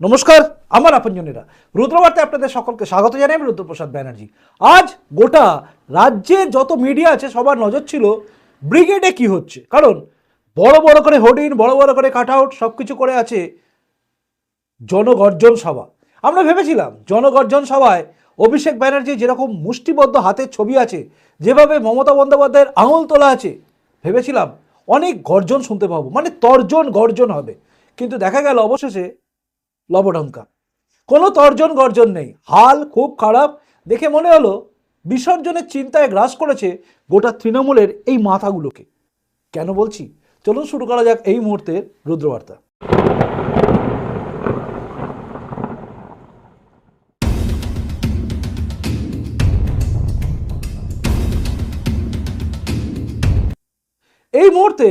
নমস্কার, আমার আপনজনেরা। রুদ্রবার্তে আপনাদের সকলকে স্বাগত জানাই আমি রুদ্রপ্রসাদ ব্যানার্জি। আজ গোটা রাজ্যের যত মিডিয়া আছে, সবার নজর ছিল ব্রিগেডে কি হচ্ছে। কারণ বড় বড় করে হোর্ডিং বড় বড় করে কাট আউট সব কিছু করে আছে জনগর্জন সভা। আমরা ভেবেছিলাম জনগর্জন সভায় অভিষেক ব্যানার্জি যেরকম মুষ্টিবদ্ধ হাতের ছবি আছে, যেভাবে মমতা বন্দ্যোপাধ্যায়ের আঙুল তোলা আছে, ভেবেছিলাম অনেক গর্জন শুনতে পাবো। মানে তর্জন গর্জন হবে। কিন্তু দেখা গেল অবশেষে লবডঙ্কা। কোনো তর্জন গর্জন নেই। হাল খুব খারাপ। দেখে মনে হলো, বিসর্জনের চিন্তায় গ্রাস করেছে গোটা তৃণমূলের এই মাথাগুলোকে। কেন বলছি? চলুন শুরু করা যাক এই মুহূর্তের রুদ্রবার্তা। এই মুহূর্তে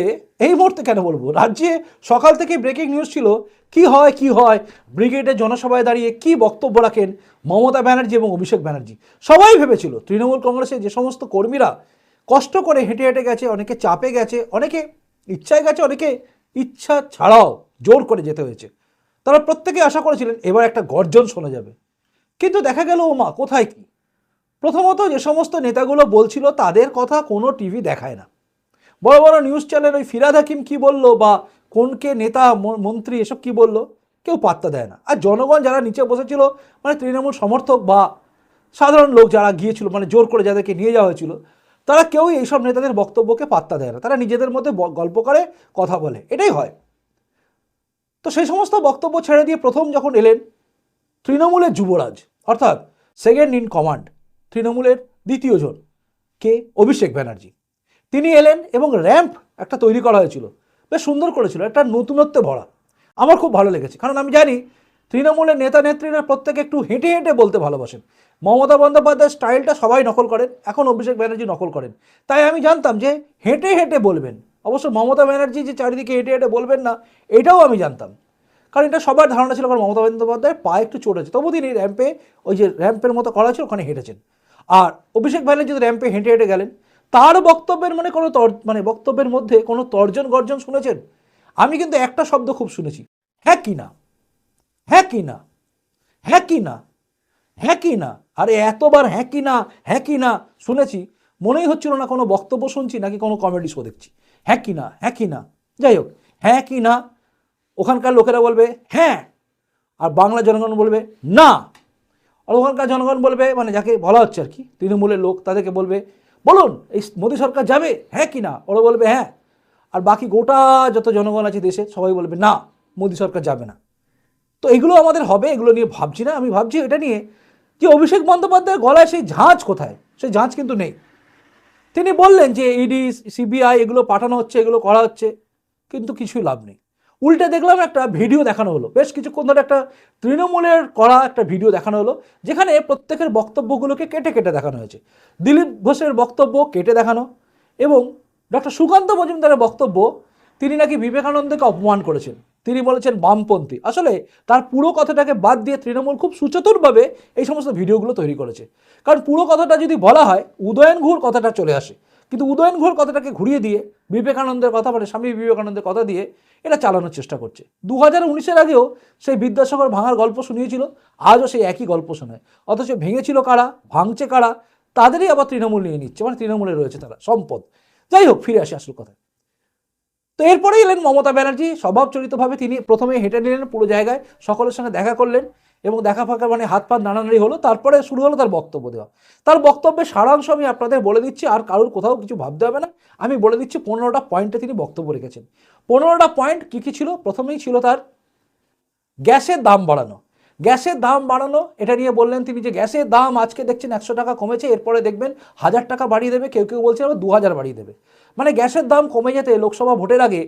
এই মুহূর্তে কেন বলব? রাজ্যে সকাল থেকে ব্রেকিং নিউজ ছিল, কি হয় কি হয়? ব্রিগেডের জনসভায় দাঁড়িয়ে কি বক্তব্য রাখেন মমতা ব্যানার্জি এবং অভিষেক ব্যানার্জি? সবাই ভেবেছিল, তৃণমূল কংগ্রেসের যে সমস্ত কর্মীরা কষ্ট করে হেঁটে হেঁটে গেছে, অনেকে চাপে গেছে, অনেকে ইচ্ছায় গেছে, অনেকে ইচ্ছা ছাড়াও জোর করে যেতে হয়েছে। তারা প্রত্যেকে আশা করেছিলেন, এবার একটা গর্জন শোনা যাবে। কিন্তু দেখা গেল, ও মা, কোথায় কি? প্রথমত যে সমস্ত নেতাগুলো বলছিল, তাদের কথা কোনো টিভি দেখায় না। বড় বড় নিউজ চ্যানেল ওই ফিরাদ হাকিম কী বলল বা কোনকে নেতা মন্ত্রী, এসব কি বলল? কেউ পাত্তা দেয় না। আর জনগণ যারা নিচে বসেছিল মানে তৃণমূল সমর্থক বা সাধারণ লোক যারা গিয়েছিল মানে জোর করে যাদেরকে নিয়ে যাওয়া হয়েছিল, তারা কেউই এইসব নেতাদের বক্তব্যকে পাত্তা দেয় না। তারা নিজেদের মধ্যে গল্প করে, কথা বলে। এটাই হয়। তো সেই সমস্ত বক্তব্য ছেড়ে দিয়ে প্রথম যখন এলেন, তৃণমূলের যুবরাজ, অর্থাৎ সেকেন্ড ইন কমান্ড তৃণমূলের দ্বিতীয় জন, কে? অভিষেক ব্যানার্জি। তিনি এলেন এবং র্যাম্প একটা তৈরি করা হয়েছিল। বেশ সুন্দর করেছিল, একটা নতুনত্বে ভরা। আমার খুব ভালো লেগেছে, কারণ আমি জানি তৃণমূলের নেতা নেত্রীরা প্রত্যেকে একটু হেঁটে হেঁটে বলতে ভালোবাসেন। মমতা বন্দ্যোপাধ্যায়ের স্টাইলটা সবাই নকল করেন, এখন অভিষেক ব্যানার্জি নকল করেন। তাই আমি জানতাম যে হেঁটে হেঁটে বলবেন। অবশ্য মমতা ব্যানার্জি যে চারিদিকে হেঁটে হেঁটে বলবেন না, এটাও আমি জানতাম। কারণ এটা সবার ধারণা ছিল কারণ মমতা বন্দ্যোপাধ্যায়ের পায়ে একটু চোট আছে তবু তিনি র্যাম্পে, ওই যে র্যাম্পের মতো করা ছিল, ওখানে হেঁটেছেন। আর অভিষেক ব্যানার্জি র্যাম্পে হেঁটে হেঁটে গেলেন তার বক্তব্যের মানে কোনো মানে বক্তব্যের মধ্যে কোনো তর্জন গর্জন শুনেছেন? আমি কিন্তু একটা শব্দ খুব শুনেছি। হ্যাঁ কি না? হ্যাঁ কি না? হ্যাঁ কি না? হ্যাঁ কি না? আরে এতবার হ্যাঁ কি না হ্যাঁ কি না শুনেছি, মনেই হচ্ছিল না কোনো বক্তব্য শুনছি নাকি কোনো কমেডি শো দেখছি। হ্যাঁ কি না হ্যাঁ কি না? যাই হোক হ্যাঁ কি না? ওখানকার লোকেরা বলবে হ্যাঁ। আর বাংলা জনগণ বলবে, না। আর ওখানকার জনগণ বলবে মানে যাকে বলা হচ্ছে আর কি, তৃণমূলের লোক, তাদেরকে বলবে বলুন, এই মোদী সরকার যাবে? হ্যাঁ কি না? ওরা বলবে হ্যাঁ। আর বাকি গোটা যত জনগণ আছে দেশে, সবাই বলবে, না, মোদী সরকার যাবে না। তো এগুলো আমাদের হবে, এগুলো নিয়ে ভাবছি না। আমি ভাবছি এটা নিয়ে যে অভিষেক বন্দ্যোপাধ্যায়ের গলায় সেই ঝাঁঝ কোথায়? সেই ঝাঁঝ কিন্তু নেই। তিনি বললেন যে, ইডি, সিবিআই, এগুলো পাঠানো হচ্ছে, এগুলো করা হচ্ছে, কিন্তু কিছুই লাভ নেই। উল্টে দেখলাম একটা ভিডিও দেখানো হলো। বেশ কিছুক্ষণ ধরে একটা তৃণমূলের করা একটা ভিডিও দেখানো হলো, যেখানে প্রত্যেকের বক্তব্যগুলোকে কেটে কেটে দেখানো হয়েছে। দিলীপ ঘোষের বক্তব্য কেটে দেখানো এবং ডক্টর সুকান্ত মজুমদারের বক্তব্য তিনি নাকি বিবেকানন্দকে অপমান করেছেন। তিনি বলেছেন বামপন্থী। আসলে তার পুরো কথাটাকে বাদ দিয়ে তৃণমূল খুব সুচতুরভাবে এই সমস্ত ভিডিওগুলো তৈরি করেছে। কারণ পুরো কথাটা যদি বলা হয়, উদয়ন ঘুর কথাটা চলে আসে। কিন্তু উদয়ন ঘোর কথাটাকে ঘুরিয়ে দিয়ে বিবেকানন্দের কথা মানে স্বামী বিবেকানন্দের কথা দিয়ে এটা চালানোর চেষ্টা করছে। দু হাজার উনিশের আগেও সেই বিদ্যাসাগর ভাঙার গল্প শুনিয়েছিল, আজও সেই একই গল্প শোনায়। অথচ ভেঙেছিল কারা, ভাঙছে কারা, তাদেরই আবার তৃণমূল নিয়ে নিচ্ছে মানে তৃণমূলে রয়েছে তারা, সম্পদ। যাই হোক, ফিরে আসি আসল কথা তো এরপরে এলেন মমতা ব্যানার্জি, স্বভাবচরিতভাবে তিনি প্রথমে হেঁটে নিলেন পুরো জায়গায়, সকলের সঙ্গে দেখা করলেন এবং দেখা ফাঁকা মানে হাত পা নাড়ানাড়ি হলো, তারপরে শুরু হলো তার বক্তব্য দেওয়া। তার বক্তব্যের সারাংশ আমি আপনাদের বলে দিচ্ছি, আর কারোর কোথাও কিছু ভাবতে হবে না। আমি বলে দিচ্ছি, পনেরোটা পয়েন্টে তিনি বক্তব্য রেখেছেন। পনেরোটা পয়েন্ট কী কী ছিল? প্রথমেই ছিল তার গ্যাসের দাম বাড়ানো। গ্যাসের দাম বাড়ানো, এটা নিয়ে বললেন তিনি যে গ্যাসের দাম আজকে দেখছেন একশো টাকা কমেছে, এরপরে দেখবেন হাজার টাকা বাড়িয়ে দেবে, কেউ কেউ বলছে আবার দু হাজার বাড়িয়ে দেবে। মানে গ্যাসের দাম কমে যেতে লোকসভা ভোটের আগে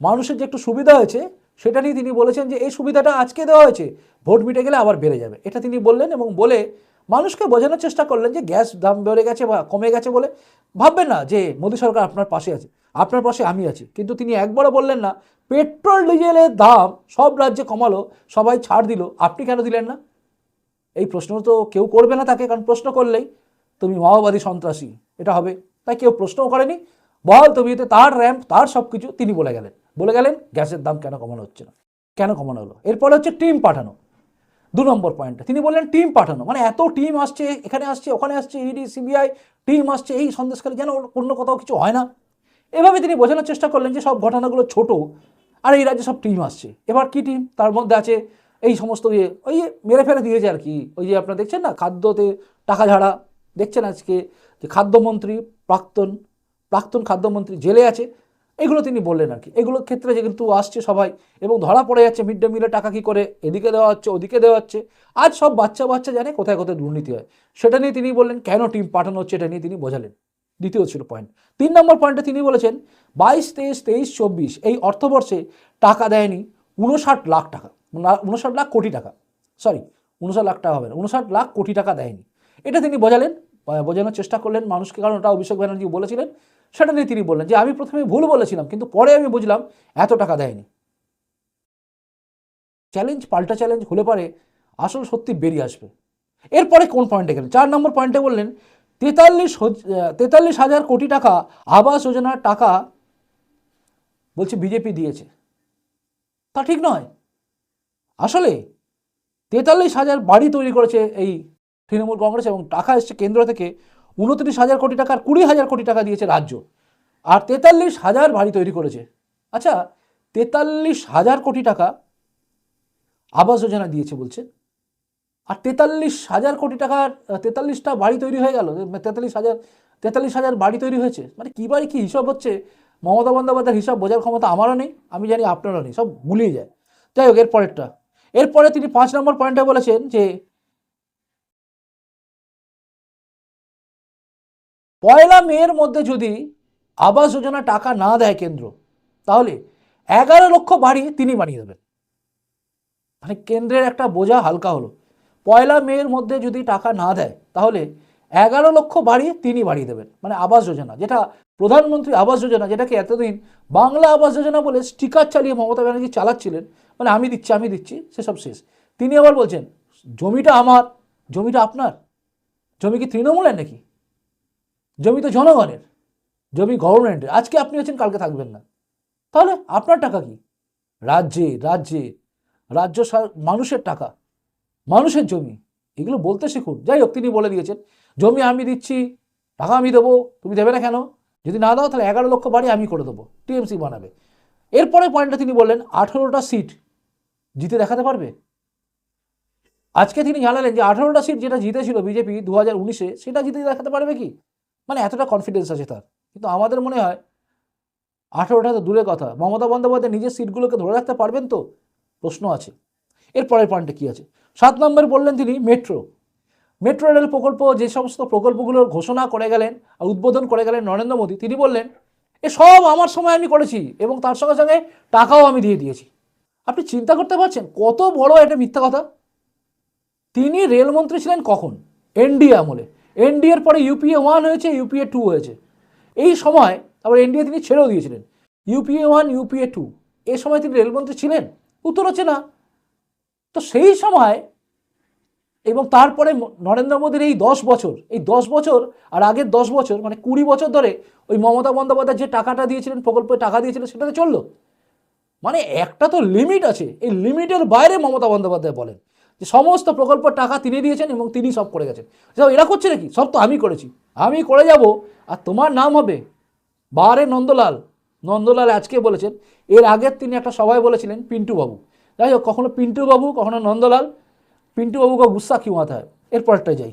মানুষের যে একটু সুবিধা হয়েছে, সেটা নিয়ে তিনি বলেছেন যে এই সুবিধাটা আজকে দেওয়া হয়েছে, ভোট মিটে গেলে আবার বেড়ে যাবে। এটা তিনি বললেন এবং বলে মানুষকে বোঝানোর চেষ্টা করলেন যে গ্যাস দাম বেড়ে গেছে বা কমে গেছে বলে ভাববেন না যে মোদী সরকার আপনার পাশে আছে। আপনার পাশে আমি আছি। কিন্তু তিনি একবারও বললেন না, পেট্রোল ডিজেলের দাম সব রাজ্যে কমালো, সবাই ছাড় দিল। আপনি কেন দিলেন না? এই প্রশ্ন তো কেউ করবে না তাকে, কারণ প্রশ্ন করলেই তুমি মাওবাদী সন্ত্রাসী, এটা হবে। তাই কেউ প্রশ্নও করেনি। বল তবিতে তার র্যাম্প, তার সব কিছু তিনি বলে গেলেন। বলে গেলেন, গ্যাসের দাম কেন কমানো হচ্ছে না? কেন কমানো হলো? এরপরে হচ্ছে টিম পাঠানো। দু নম্বর পয়েন্টটা তিনি বললেন, টিম পাঠানো। মানে এত টিম আসছে, এখানে আসছে, ওখানে আসছে ইডি সিবিআই টিম আসছে, এই সন্দেশকারী যেন অন্য কোথাও কিছু হয় না। এভাবে তিনি বোঝানোর চেষ্টা করলেন যে সব ঘটনাগুলো ছোট আর এই রাজ্যে সব টিম আসছে। এবার কি টিম? তার মধ্যে আছে এই সমস্ত ইয়ে ওই যে মেরে ফেলে দিয়েছে আর কি। ওই যে আপনারা দেখছেন না, খাদ্যতে টাকা ঝাড়া। দেখছেন আজকে যে খাদ্যমন্ত্রী প্রাক্তন প্রাক্তন খাদ্যমন্ত্রী জেলে আছে। এগুলো তিনি বললেন আর কি। এগুলোর ক্ষেত্রে যে কিন্তু আসছে সবাই এবং ধরা পড়ে যাচ্ছে মিড ডে মিলে টাকা কী করে এদিকে দেওয়া হচ্ছে, ওদিকে দেওয়া হচ্ছে। আজ সব বাচ্চা বাচ্চা জানে কোথায় কোথায় দুর্নীতি হয়। সেটা নিয়ে তিনি বললেন, কেন টিম পাঠানো হচ্ছে, এটা নিয়ে তিনি বোঝালেন। দ্বিতীয় ছিল পয়েন্ট তিন নম্বর পয়েন্টে তিনি বলেছেন, বাইশ, তেইশ তেইশ, চব্বিশ, এই অর্থবর্ষে টাকা দেয়নি উনষাট লাখ টাকা উনষাট লাখ কোটি টাকা সরি উনষাট লাখ টাকা হবে না উনষাট লাখ কোটি টাকা দেয়নি। এটা তিনি বোঝালেন বোঝানোর চেষ্টা করলেন মানুষকে, কারণ ওটা অভিষেক ব্যানার্জি বলেছিলেন, সেটা নিয়ে তিনি বললেন যে, আমি প্রথমে ভুল বলেছিলাম, কিন্তু পরে আমি বুঝলাম এত টাকা দেয়নি। চ্যালেঞ্জ, পাল্টা চ্যালেঞ্জ হলে পারে আসল সত্যি বেরিয়ে আসবে। এরপরে কোন পয়েন্টে গেলেন? চার নম্বর পয়েন্টে বললেন তেতাল্লিশ তেতাল্লিশ হাজার কোটি টাকা আবাস যোজনার টাকা বলছে বিজেপি দিয়েছে। তা ঠিক নয়। আসলে তেতাল্লিশ হাজার বাড়ি তৈরি করেছে এই তৃণমূল কংগ্রেস এবং টাকা এসছে কেন্দ্র থেকে উনত্রিশ হাজার কোটি টাকার কুড়ি হাজার কোটি টাকা দিয়েছে রাজ্য। আর তেতাল্লিশ হাজার বাড়ি তৈরি করেছে। আচ্ছা তেতাল্লিশ হাজার কোটি টাকা আবাস যোজনা দিয়েছে বলছে। আর তেতাল্লিশ হাজার কোটি টাকার তেতাল্লিশটা বাড়ি তৈরি হয়ে গেল। তেতাল্লিশ হাজার তেতাল্লিশ হাজার বাড়ি তৈরি হয়েছে। মানে কী বাড়ি, কী হিসাব হচ্ছে? মমতা বন্দ্যোপাধ্যায়ের হিসাব বোঝার ক্ষমতা আমারও নেই, আমি জানি আপনারও নেই, সব ভুলিয়ে যায়। যাই হোক, এরপরেরটা। এরপরে তিনি পাঁচ নম্বর পয়েন্টে বলেছেন যে, পয়লা মেয়ের মধ্যে যদি আবাস যোজনা টাকা না দেয় কেন্দ্র, তাহলে এগারো লক্ষ বাড়ি তিনি বানিয়ে দেবেন। মানে কেন্দ্রের একটা বোঝা হালকা হলো। পয়লা মেয়ের মধ্যে যদি টাকা না দেয়, তাহলে এগারো লক্ষ বাড়িয়ে তিনি বাড়িয়ে দেবেন মানে আবাস যোজনা, যেটা প্রধানমন্ত্রী আবাস যোজনা, যেটাকে এতদিন বাংলা আবাস যোজনা বলে স্টিকার চালিয়ে মমতা ব্যানার্জি চালাচ্ছিলেন মানে আমি দিচ্ছি আমি দিচ্ছি, সেসব শেষ। তিনি আবার বলছেন, জমিটা আমার, জমিটা আপনার, জমি কি তৃণমূলের নাকি? জমি তো জনগণের, জমি গভর্নমেন্টের আজকে আপনি আছেন, কালকে থাকবেন না। তাহলে আপনার টাকা কি? রাজ্যে রাজ্যে, রাজ্য মানুষের টাকা মানুষের জমি, এগুলো বলতে শিখুন। যাই হোক, তিনি বলে দিয়েছেন, জমি আমি দিচ্ছি, টাকা আমি দেবো, তুমি দেবে না কেন? যদি না দাও, তাহলে এগারো লক্ষ বাড়ি আমি করে দেবো, টিএমসি বানাবে। এরপরে পয়েন্টটা তিনি বললেন, আঠেরোটা সিট জিতে দেখাতে পারবে? আজকে তিনি জানালেন যে, আঠেরোটা সিট যেটা জিতেছিল বিজেপি দু হাজার উনিশে, সেটা জিতে দেখাতে পারবে কি? মানে এতটা কনফিডেন্স আছে তার। কিন্তু আমাদের মনে হয়, আঠেরোটা তো দূরের কথা। মমতা বন্দ্যোপাধ্যায় নিজের সিটগুলোকে ধরে রাখতে পারবেন তো? প্রশ্ন আছে। এর পরের পয়েন্টে কী আছে? সাত নম্বর বললেন তিনি মেট্রো। মেট্রো রেল প্রকল্প যে সমস্ত প্রকল্পগুলোর ঘোষণা করে গেলেন আর উদ্বোধন করে গেলেন নরেন্দ্র মোদী, তিনি বললেন, এ সব আমার সময় আমি করেছি এবং তার সঙ্গে সঙ্গে টাকাও আমি দিয়ে দিয়েছি। আপনি চিন্তা করতে পারছেন কত বড় এটা মিথ্যা কথা? তিনি রেলমন্ত্রী ছিলেন কখন? এনডিএ আমলে। এনডিএর পরে ইউপিএ ওয়ান হয়েছে ইউপিএ টু হয়েছে। এই সময় আবার এনডিএ তিনি ছেড়েও দিয়েছিলেন। ইউপিএ ওয়ান ইউপিএ টু এ সময় তিনি রেলমন্ত্রী ছিলেন? উত্তর হচ্ছে না। তো সেই সময় এবং তারপরে নরেন্দ্র মোদীর এই দশ বছর, এই দশ বছর আর আগের দশ বছর মানে কুড়ি বছর ধরে ওই মমতা বন্দ্যোপাধ্যায় যে টাকাটা দিয়েছিলেন, প্রকল্পে টাকা দিয়েছিলেন, সেটাতে চলল। মানে একটা তো লিমিট আছে। এই লিমিটের বাইরে মমতা বন্দ্যোপাধ্যায় বলেন যে সমস্ত প্রকল্পের টাকা তিনি দিয়েছেন এবং তিনি সব করে গেছেন। সব এরা করছে নাকি? সব তো আমি করেছি। আমি করে যাব আর তোমার নাম হবে বারে নন্দলাল। নন্দলাল আজকে বলেছেন, এর আগের তিনি একটা সভায় বলেছিলেন পিন্টু বাবু যাই হোক কখনো পিন্টু বাবু কখনো নন্দলাল পিন্টু বাবুকে গুসা কি মাথা হয় যাই।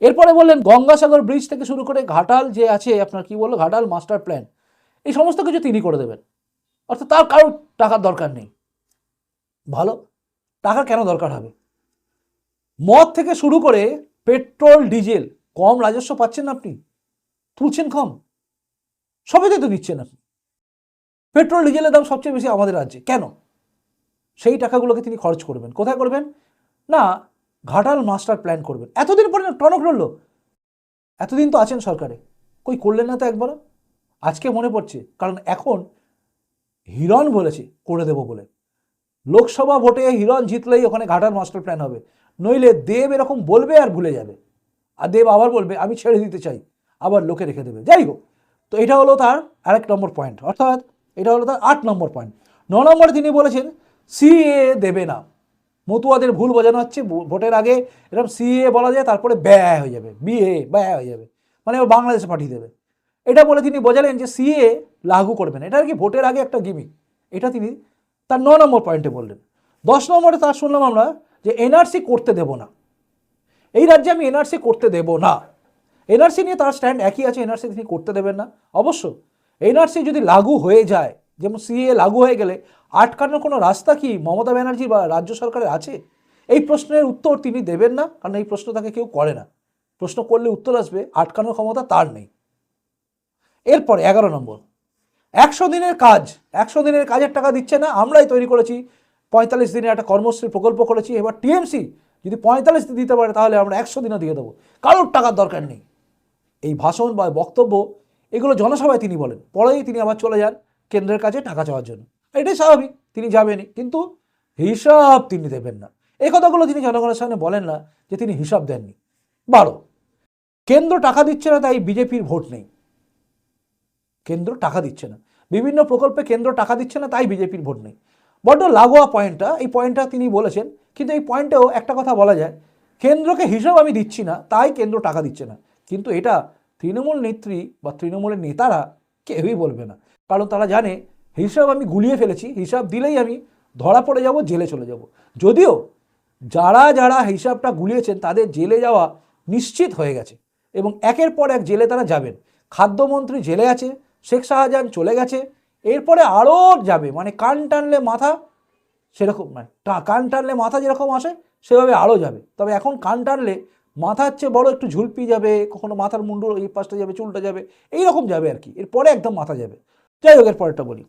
এরপরে বললেন, গঙ্গাসাগর ব্রিজ থেকে শুরু করে ঘাটাল যে আছে, আপনার কি বলল, ঘাটাল মাস্টার প্ল্যান, এই সমস্ত কিছু তিনি করে দেবেন। অর্থাৎ তার কারোর টাকার দরকার নেই। ভালো, টাকা কেন দরকার হবে? মদ থেকে শুরু করে পেট্রোল, ডিজেল, কম রাজস্ব পাচ্ছেন আপনি? তুলছেন কম? সবেতে তো নিচ্ছেন আপনি। পেট্রোল, ডিজেলের দাম সবচেয়ে বেশি আমাদের রাজ্যে। কেন? সেই টাকাগুলোকে তিনি খরচ করবেন। কোথায় করবেন? না, ঘাটাল মাস্টার প্ল্যান করবেন। এতদিন পরে টনক রইল এতদিন তো আছেন সরকারে। কই করলেন না তো একবারও? আজকে মনে পড়ছে, কারণ এখন হিরণ বলেছে, করে দেবো বলে। লোকসভা ভোটে হিরণ জিতলেই ওখানে ঘাটাল মাস্টার প্ল্যান হবে। নইলে দেব এরকম বলবে আর ভুলে যাবে। আর দেব আবার বলবে, আমি ছেড়ে দিতে চাই। আবার লোকে রেখে দেবে। যাই হোক, তো এটা হলো তার আরেক নম্বর পয়েন্ট। অর্থাৎ এটা হলো তার আট নম্বর পয়েন্ট। ন নম্বরে তিনি বলেছেন সিএ দেবে না। মতুয়াদের ভুল বোঝানো হচ্ছে ভোটের আগে এরকম সিএ বলা যায়, তারপরে ব্যয় হয়ে যাবে বিএ ব্যয় হয়ে যাবে। মানে বাংলাদেশে পাঠিয়ে দেবে। এটা বলে তিনি বোঝালেন যে সিএ লাগু করবেন এটা আর কি ভোটের আগে একটা গিমিক এটা তিনি তার ন নম্বর পয়েন্টে বললেন। দশ নম্বরে তার শুনলাম আমরা যে এনআরসি করতে দেব না। এই রাজ্যে আমি এনআরসি করতে দেব না। এনআরসি নিয়ে তার স্ট্যান্ড একই আছে এনআরসি তিনি করতে দেবেন না। অবশ্য এনআরসি যদি লাগু হয়ে যায় যেমন সিএ লাগু হয়ে গেলে আটকানোর কোনো রাস্তা কি মমতা ব্যানার্জি বা রাজ্য সরকারের আছে? এই প্রশ্নের উত্তর তিনি দেবেন না, কারণ এই প্রশ্ন তাকে কেউ করে না। প্রশ্ন করলে উত্তর আসবে, আটকানোর ক্ষমতা তার নেই। এরপর এগারো নম্বর। একশো দিনের কাজ, একশো দিনের কাজের টাকা দিচ্ছে না, আমরাই তৈরি করেছি। পঁয়তাল্লিশ দিনের একটা কর্মশ্রী প্রকল্প করেছি, এবার টিএমসি যদি পঁয়তাল্লিশ দিন দিতে পারে, তাহলে আমরা একশো দিনও দিয়ে দেবো। কারোর টাকার দরকার নেই। এই ভাষণ বা বক্তব্য, এগুলো জনসভায় তিনি বলেন। পরেই তিনি আবার চলে যান। কেন্দ্রের কাছে টাকা চাওয়ার জন্য। এটাই স্বাভাবিক, তিনি যাবেনই, কিন্তু হিসাব তিনি দেবেন না। এই কথাগুলো তিনি জনগণের সামনে বলেন না যে তিনি হিসাব দেননি। বারো, কেন্দ্র টাকা দিচ্ছে না, তাই বিজেপির ভোট নেই। কেন্দ্র টাকা দিচ্ছে না। বিভিন্ন প্রকল্পে কেন্দ্র টাকা দিচ্ছে না, তাই বিজেপির ভোট নেই। বড্ড লাগোয়া পয়েন্টটা, এই পয়েন্টটা তিনি বলেছেন, কিন্তু এই পয়েন্টেও একটা কথা বলা যায়, কেন্দ্রকে হিসাব আমি দিচ্ছি না, তাই কেন্দ্র টাকা দিচ্ছে না। কিন্তু এটা তৃণমূল নেত্রী বা তৃণমূলের নেতারা কেউই বলবে না। কারণ তারা জানে, হিসাব আমি গুলিয়ে ফেলেছি, হিসাব দিলেই আমি ধরা পড়ে যাব, জেলে চলে যাব। যদিও যারা যারা হিসাবটা গুলিয়েছেন, তাদের জেলে যাওয়া নিশ্চিত হয়ে গেছে। এবং একের পর এক জেলে তারা যাবেন। খাদ্যমন্ত্রী জেলে আছে, শেখ শাহজাহান চলে গেছে, এরপরে আরও যাবে। মানে কান টানলে মাথা সেরকম মানে কান টানলে মাথা যেরকম আসে, সেভাবে আরও যাবে। তবে এখন কান টানলে মাথার চেয়ে বড় একটু ঝুলপি যাবে, কখনো মাথার মুন্ডু এই পাশটা যাবে, চুলটা যাবে এই রকম যাবে আর কি। এরপরে একদম মাথা যাবে। যাই হোক পরেরটা বলি।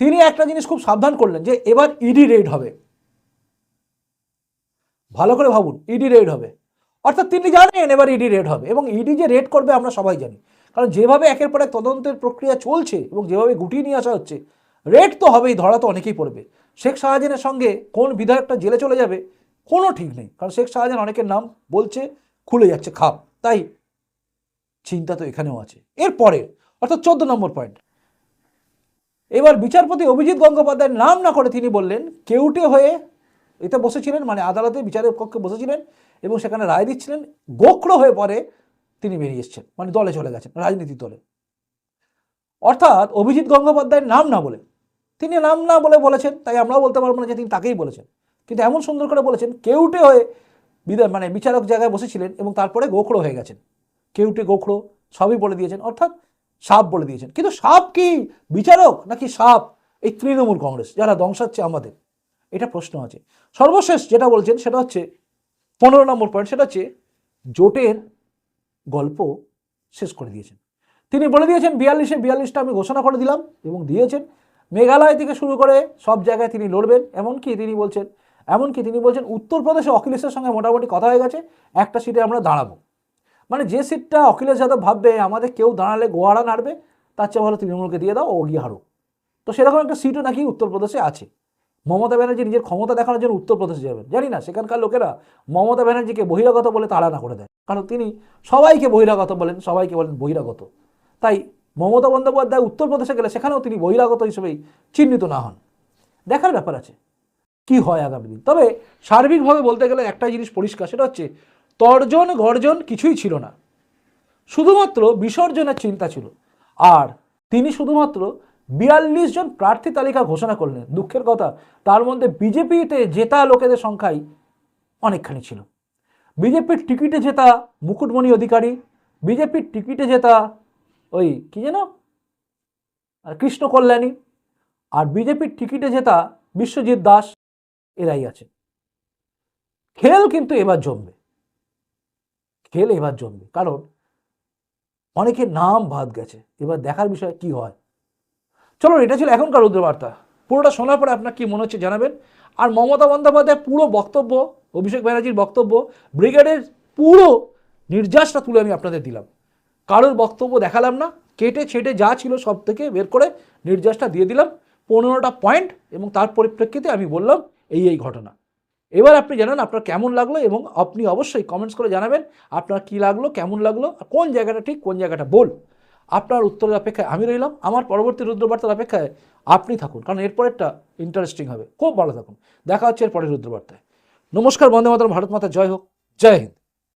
তিনি একটা জিনিস খুব সাবধান করলেন যে, এবার ইডি রেড হবে। ভালো করে ভাবুন ইডি রেড হবে। অর্থাৎ তিনি জানেন এবার ইডি রেড হবে, এবং ইডি যে রেড করবে আমরা সবাই জানি। কারণ যেভাবে একের পর এক তদন্তের প্রক্রিয়া চলছে, এবং যেভাবে গুটিয়ে নিয়ে আসা হচ্ছে রেড তো হবেই, ধরা তো অনেকেই পড়বে। শেখ শাহজাহানের সঙ্গে কোন বিধায়কটা জেলে চলে যাবে, কোনো ঠিক নেই। কারণ শেখ শাহজাহান অনেকের নাম বলছে, খুলে যাচ্ছে, খাপ। তাই চিন্তা তো এখানেও আছে। এরপরে অর্থাৎ চোদ্দ নম্বর পয়েন্ট এবার বিচারপতি অভিজিৎ গঙ্গোপাধ্যায়ের নাম না করে তিনি বললেন, কেউটে হয়ে এতে বসেছিলেন মানে আদালতে বিচারের কক্ষে বসেছিলেন এবং সেখানে রায় দিচ্ছিলেন, গোখরো হয়ে পরে তিনি বেরিয়ে এসছেন মানে দলে চলে গেছেন, রাজনীতির দলে। অর্থাৎ অভিজিৎ গঙ্গোপাধ্যায়ের নাম না বলে, তিনি নাম না বলে বলেছেন, তাই আমরাও বলতে পারব না যে তিনি তাকেই বলেছেন। কিন্তু এমন সুন্দর করে বলেছেন, কেউটে হয়ে বিধায় মানে বিচারক জায়গায় বসেছিলেন এবং তারপরে গোখরো হয়ে গেছেন। কেউটে গোখরো সবই বলে দিয়েছেন, অর্থাৎ সাপ বলে দিয়েছেন। কিন্তু সাপ কি বিচারক নাকি সাপ? এই তৃণমূল কংগ্রেস, যারা ধ্বংসাচ্ছে আমাদের। এটা প্রশ্ন আছে। সর্বশেষ যেটা বলছেন সেটা হচ্ছে, পনেরো নম্বর পয়েন্ট সেটা হচ্ছে জোটের গল্প শেষ করে দিয়েছেন। তিনি বলে দিয়েছেন, বিয়াল্লিশে বিয়াল্লিশটা আমি ঘোষণা করে দিলাম এবং দিয়েছেন। মেঘালয় থেকে শুরু করে সব জায়গায় তিনি লড়বেন। এমনকি তিনি বলছেন, এমনকি তিনি বলছেন, উত্তরপ্রদেশে অখিলেশের সঙ্গে মোটামুটি কথা হয়ে গেছে, একটা সিটে আমরা দাঁড়াবো। মানে যে সিটটা অখিলেশ যাদব ভাববে, আমাদের কেউ দাঁড়ালে গোয়ারা নাড়বে, তার চেয়ে ভালো তৃণমূলকে দিয়ে দাও, ও গিয়ে হারুক। তো সেরকম একটা সিটও নাকি উত্তরপ্রদেশে আছে। মমতা ব্যানার্জি নিজের ক্ষমতা দেখানোর জন্য উত্তরপ্রদেশে যাবেন। জানি না, সেখানকার লোকেরা মমতা ব্যানার্জিকে বহিরাগত বলে তাড়ানা করে দেয়। কারণ তিনি সবাইকে বহিরাগত বলেন, সবাইকে বলেন বহিরাগত। তাই মমতা বন্দ্যোপাধ্যায় উত্তরপ্রদেশে গেলে সেখানেও তিনি বহিরাগত হিসেবেই চিহ্নিত না হন। দেখার ব্যাপার আছে, কি হয় আগামী দিন। তবে সার্বিকভাবে বলতে গেলে একটা জিনিস পরিষ্কার, সেটা হচ্ছে তর্জন গর্জন কিছুই ছিল না। শুধুমাত্র বিসর্জনের চিন্তা ছিল। আর তিনি শুধুমাত্র বিয়াল্লিশ জন প্রার্থী তালিকা ঘোষণা করলেন। দুঃখের কথা, তার মধ্যে বিজেপিতে জেতা লোকেদের সংখ্যাই অনেকখানি ছিল। বিজেপির টিকিটে জেতা মুকুটমণি অধিকারী, বিজেপির টিকিটে জেতা ওই কি যেন? কৃষ্ণ কল্যাণী, আর বিজেপির টিকিটে জেতা বিশ্বজিৎ দাস, এরাই আছে। খেল কিন্তু এবার জমবে। খেল এবার জমবে। কারণ অনেকের নাম বাদ গেছে। এবার দেখার বিষয় কি হয়? চলো এটা ছিল এখনকার রুদ্রবার্তা। পুরোটা শোনার পরে আপনার কি মনে হচ্ছে জানাবেন? আর মমতা বন্দ্যোপাধ্যায়ের পুরো বক্তব্য, অভিষেক ব্যানার্জির বক্তব্য, ব্রিগেডের পুরো নির্যাসটা তুলে আমি আপনাদের দিলাম। কারোর বক্তব্য দেখালাম না। কেটে ছেটে যা ছিল সব থেকে বের করে নির্যাসটা দিয়ে দিলাম। পনেরোটা পয়েন্ট এবং তার পরিপ্রেক্ষিতে আমি বললাম, এই এই ঘটনা। এবার আপনি জানান আপনার কেমন লাগল এবং আপনি অবশ্যই কমেন্টস করে জানাবেন আপনার কি লাগল, কেমন লাগল কোন জায়গাটা ঠিক, কোন জায়গাটা বল আপনার উত্তরের অপেক্ষায় আমি রইলাম। আমার পরবর্তী রুদ্রবার্তার অপেক্ষায় আপনি থাকুন, কারণ এরপরেরটা ইন্টারেস্টিং হবে। খুব ভালো থাকুন। দেখা হচ্ছে এরপরের রুদ্রবার্তায়। নমস্কার, বন্দে মাতার ভারত মাতা, জয় হোক। জয় হিন্দ।